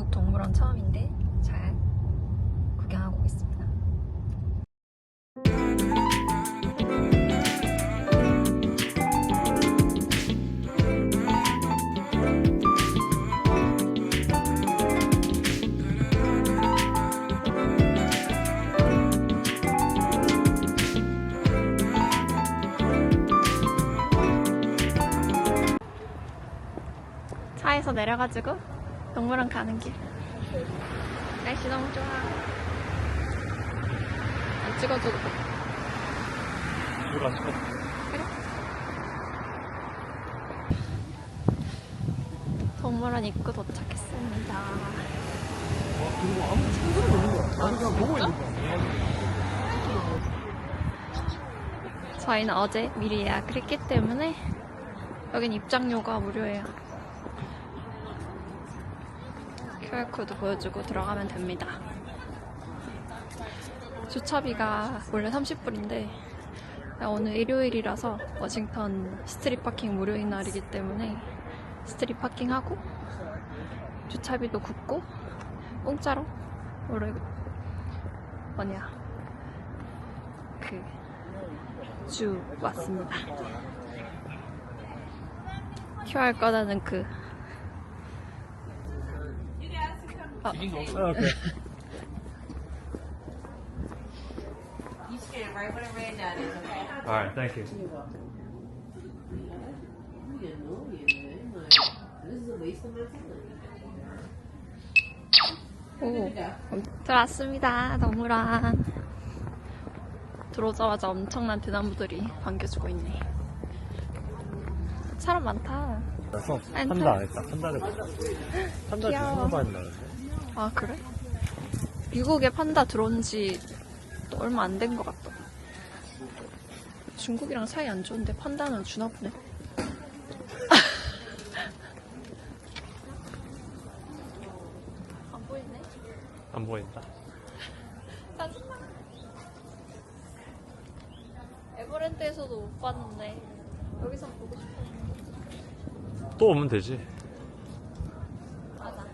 미국 동물원 처음인데 잘 구경하고 있습니다. 차에서 내려가지고 동물원 가는 길. 날씨 너무 좋아. 안 찍어줘도 돼. 이거 안 찍어. 동물원 입구 도착했습니다. 아니 그냥 보고 있는 거야. 저희는 어제 미리 예약을 했기 때문에 여긴 입장료가 무료예요. QR코드 보여주고 들어가면 됩니다. 주차비가 원래 30불인데 오늘 일요일이라서 워싱턴 스트릿 파킹 무료인 날이기 때문에 스트릿 파킹하고 주차비도 굳고 공짜로 우리 뭐냐 그 주 왔습니다. QR 꺼다는 그 어, 아, 오케이. You stand right where the red dot is, okay? Alright, thank you. This is a waste of my time. 오, 들어왔습니다. 동물원. 들어오자마자 엄청난 대나무들이 반겨주고 있네. 사람 많다. 그래서 안 판다 안 했다. 판다를 판다 귀여워. 지금 받는다는데. 아 그래? 미국에 판다 들어온 지또 얼마 안 된 것 같다. 중국이랑 사이 안 좋은데 판다는 주나 보네. 안 보이네. 안 보인다. 짜증나. 에버랜드에서도 못 봤는데 여기서 보고 싶어. 또 오면 되지. 맞아.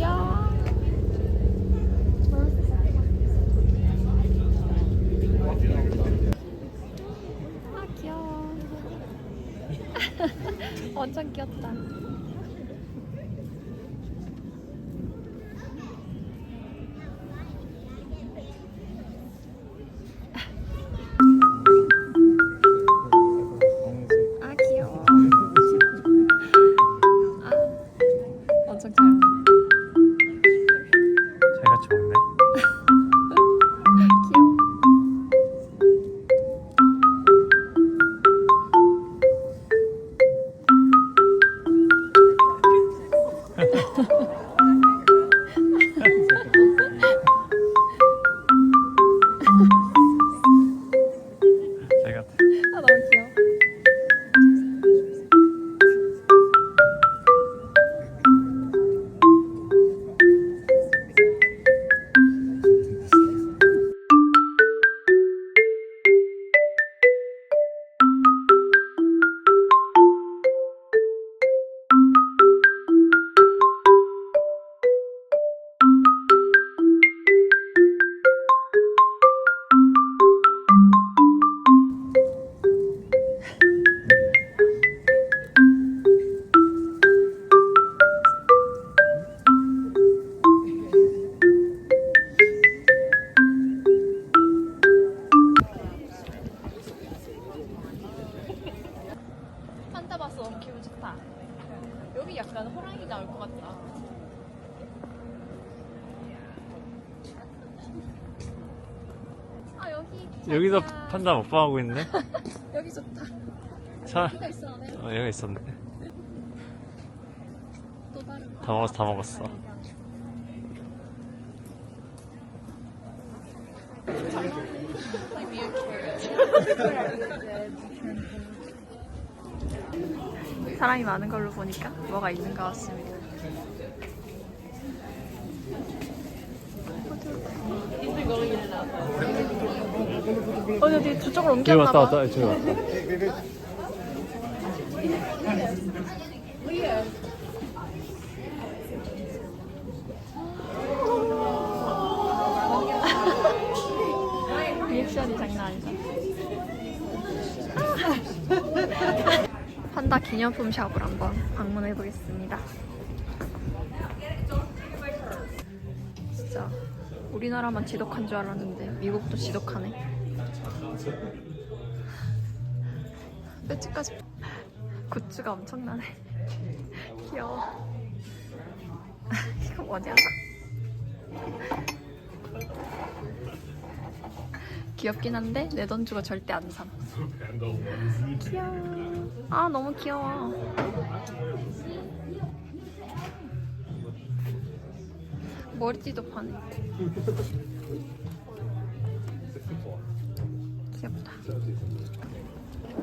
야. 아 귀여워. 완전 귀엽다. 판다 먹방하고 있네. 여기 좋다. 자, 여기가 있었네. 어, 여기 있었네. 또 다른. 다 먹었어, 다 먹었어. 사람이 많은 걸로 보니까 뭐가 있는 것 같습니다. 어디 어디 저쪽으로 저기 옮겼나 왔다 봐. 왔다 저기 왔다. 리액션이 장난 아니다. 판다 기념품 샵을 한번 방문해 보겠습니다. 진짜 우리나라만 지독한 줄 알았는데 미국도 지독하네. 배지까지 굿즈가 엄청나네. 귀여워. 이거 뭐냐? 귀엽긴 한데 내 돈 주고 절대 안 삼. 귀여워. 아 너무 귀여워. 머리띠도 파네. 귀엽다.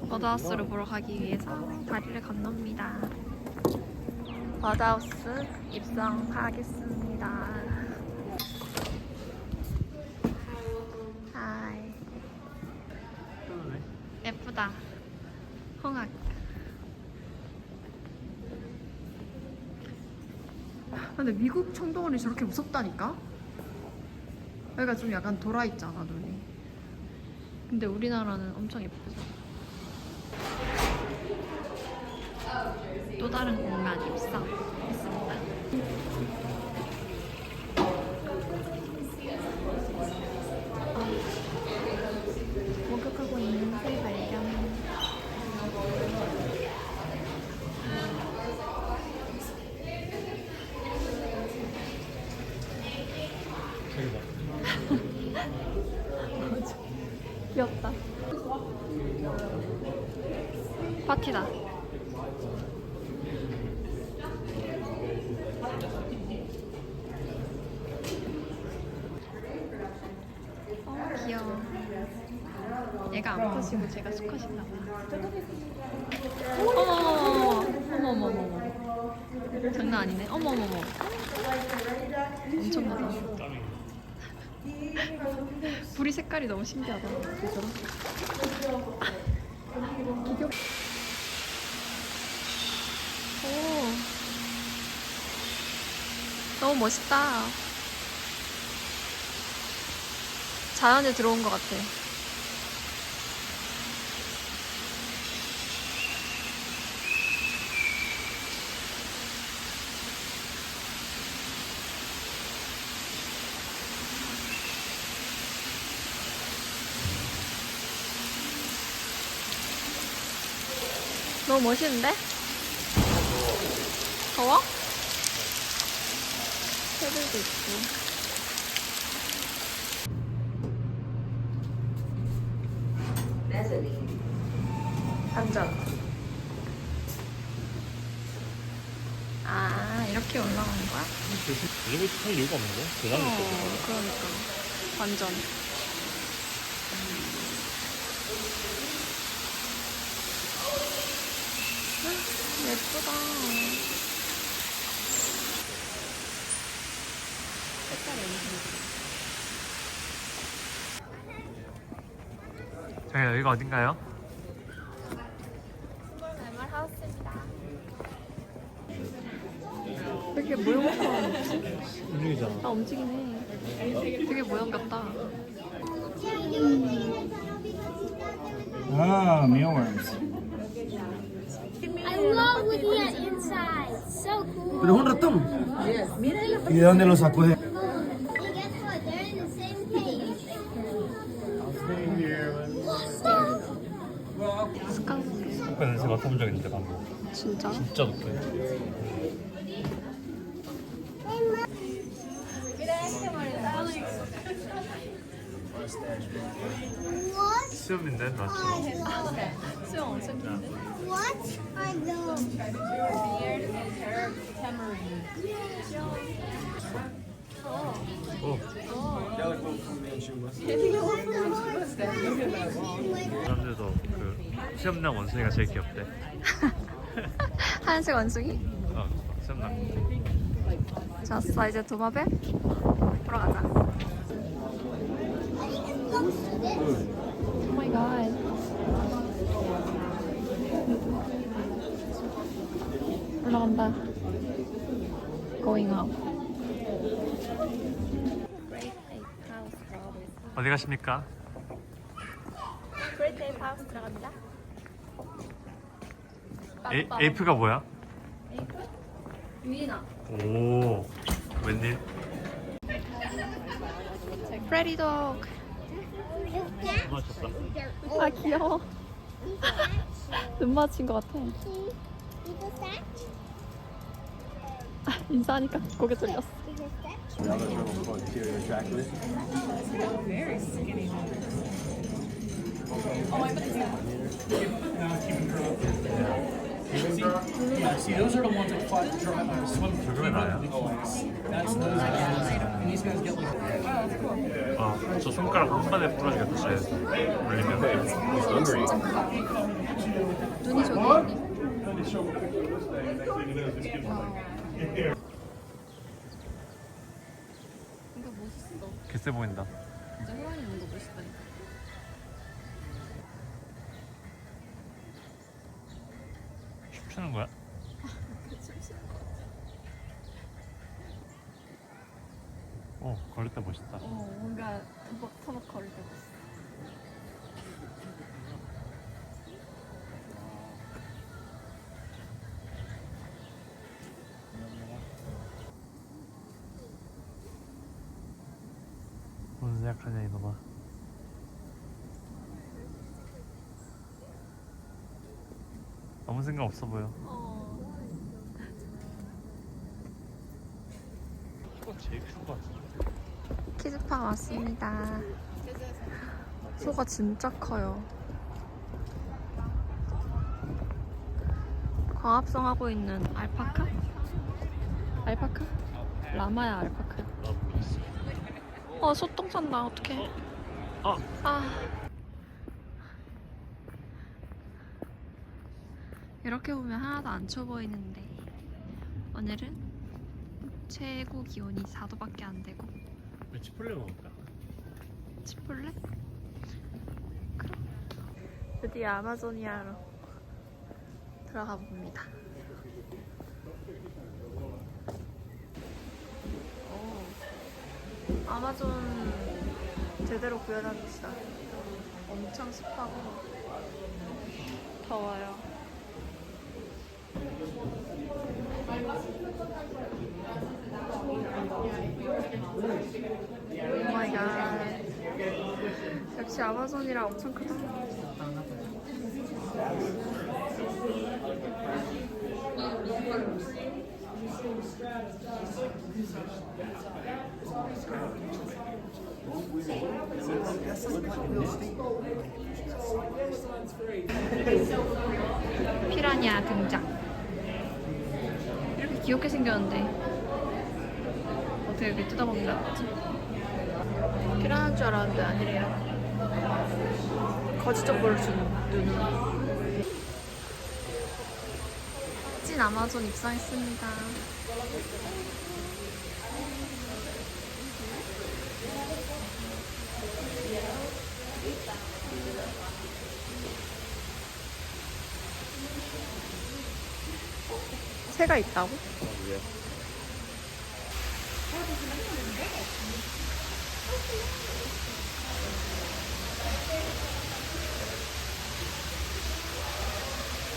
버드하우스를 보러 가기 위해서 다리를 건넙니다. 버드하우스 입성하겠습니다. 하이. 예쁘다. 홍학. 근데 미국 청동원이 저렇게 무섭다니까? 여기가 좀 약간 돌아있잖아 눈이 근데 우리나라는 엄청 예쁘죠. 또 다른 공간 입성했습니다. 목욕하고 있는 새 발견. 귀엽다. 파티다. 어, 귀여워. 얘가 안 컷이고 제가 수컷인가 봐. 어머머머머. 어머머머머. 장난 아니네. 어머머머. 엄청 나다. 불이 색깔이 너무 신기하다. 그죠? 기교. 오. 너무 멋있다. 자연에 들어온 것 같아. 너무 멋있는데? 더워? 새들도 있고. 반전. 아, 이렇게 올라가는 거야? 이러고 할 이유가 없는데? 대단히 어, 그러니까. 완전. 예쁘다. 색깔이 엄청 저희 여기가 어딘가요? 말 하우스입니다. 왜 이렇게 모형처럼 움직이잖아. 아 움직이네. 되게 모형 같다. Ah, mealworms. I love looking at inside. So cool. Pero es un ratón. ¿Y de dónde lo sacó? 맡아본 적 있는데 방금. 진짜? 진짜 높게. What? 수염인데 나처럼. 수영 엄청 긴데? What are those? 오. 사람들도 수염남 원숭이가 제일 귀엽대. 하얀색 원숭이? 어, 시험날. 좋았어, 이제 도마뱀 보러 가자. 오 마이 갓. 올라간다. Going up. 어디 가십니까? 그레이트 하우스 들어갑니다. 에, 에이프가 뭐야? 유인아. 오 웬일? 프레디 독. 맞췄다 아 귀여워. 눈 맞힌 것 같아. 아, 인사하니까 고개 돌렸어. Statue. See, those are the ones that fly, dry, uh, swim for 조금은 나야. That's those guys. And these guys get like 어저 손가락 한 번에 부러지겠다 쟤 올리면 눈이 저기 있네. 이거 멋있어. 개쎄 보인다 진짜 혜원이 있는 거 멋있다니까. 춤추는 거야? 어 걸을 때 멋있다. 어, 뭔가 뭐 터벅 거릴 때 멋있어. 뭔 생각하냐 이놈아. 아무 생각 없어 보여 이거 제일 큰거 같은데 키즈팡 왔습니다. 소가 진짜 커요. 광합성 하고 있는 알파카? 알파카? 라마야 알파카야. 어 소똥 싼다 어떡해. 아. 아. 이렇게 보면 하나도 안 추워 보이는데 오늘은 최고 기온이 4도밖에 안 되고 왜 치폴레 먹을까? 치폴레? 그럼 드디어 아마조니아로 들어가 봅니다. 오, 아마존 제대로 구현합시다. 엄청 습하고 더워요. 오 마이 갓. 역시 아마존이라 엄청 크다. 피라냐 등장. 이렇게 귀엽게 생겼는데 어떻게 이렇게 뜯어먹는다는 거지? 피라냐인 줄 알았는데 아니래요. 거지적 보여준 눈으로. 찐 아마존 입성했습니다. 새가 있다고?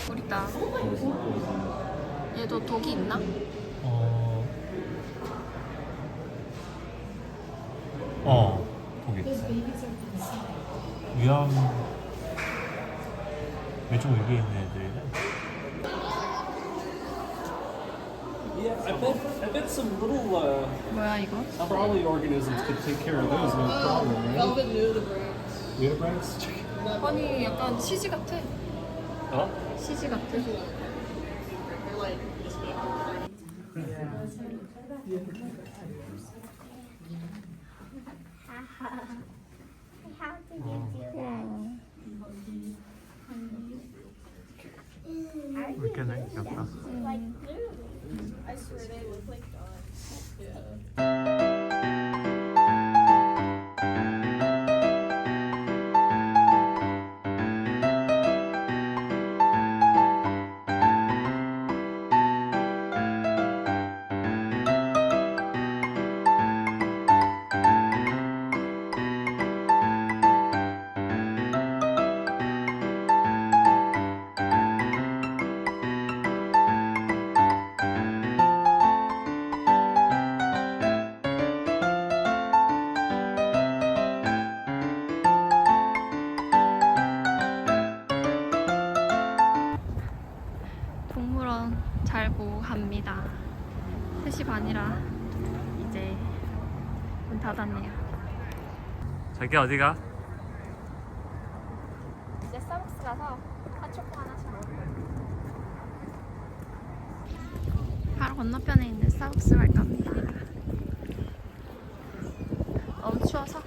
우리다. 얘도 독이 있나? 어... 어 거기 있어 위험 왼쪽 위에 있는 애들이네 I bet I bet some little uh, 뭐야 이거? crawly organisms could take care of those no problem, right? Velvet nudibranchs. Nudibranchs? 아니 약간 CG 같아. 어? CG 같아. How did you do that? 이렇게네 귀엽다 Like blue. I swear they look like dogs. 갑니다. 3시 반이라 이제 문 닫았네요. 자기 어디가? 이제 스타벅스 가서 핫초코 하나씩. 바로 건너편에 있는 스타벅스 갈 겁니다. 너무 추워서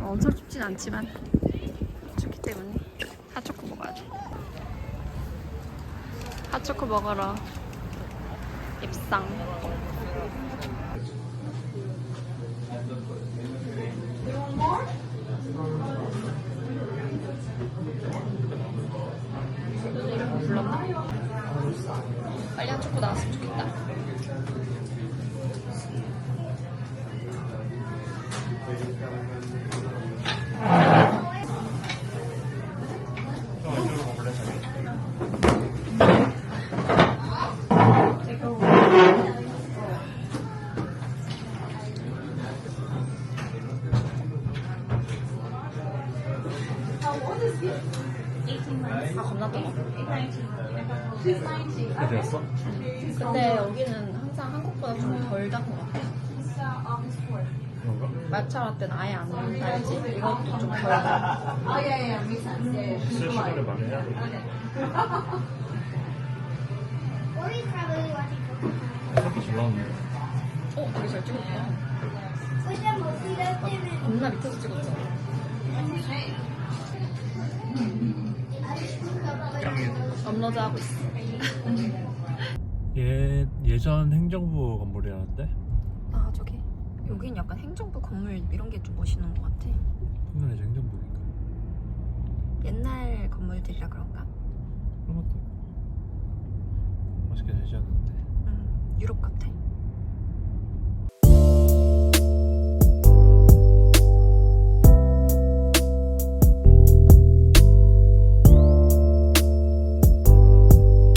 어, 엄청 춥진 않지만 춥기 때문에 핫초코 먹어야 돼. 핫초코 먹으러 입상. 빨리 핫초코 나왔으면 아 겁나 떠. 어디였어? 근데 여기는 항상 한국보다 좀 덜 단 것 같아. 그런가? 마차 라떼는 아예 안 달지. 이것도 좀덜 달. Yeah, yeah, makes sense. Yeah. 술 시간을 많이 해야 돼. 나왔네. 어, 되게 잘 찍었다. And 겁나 밑에서 찍었잖아. 업로드 하고 있어. 예 예전 행정부 건물이라는데 아 저기 여긴 약간 행정부 건물 이런 게 좀 멋있는 것 같아. 옛날에 행정부니까 옛날 건물들이라 그런가? 그런 것도 있고 맛있게 되지 않는데 음, 유럽 같아.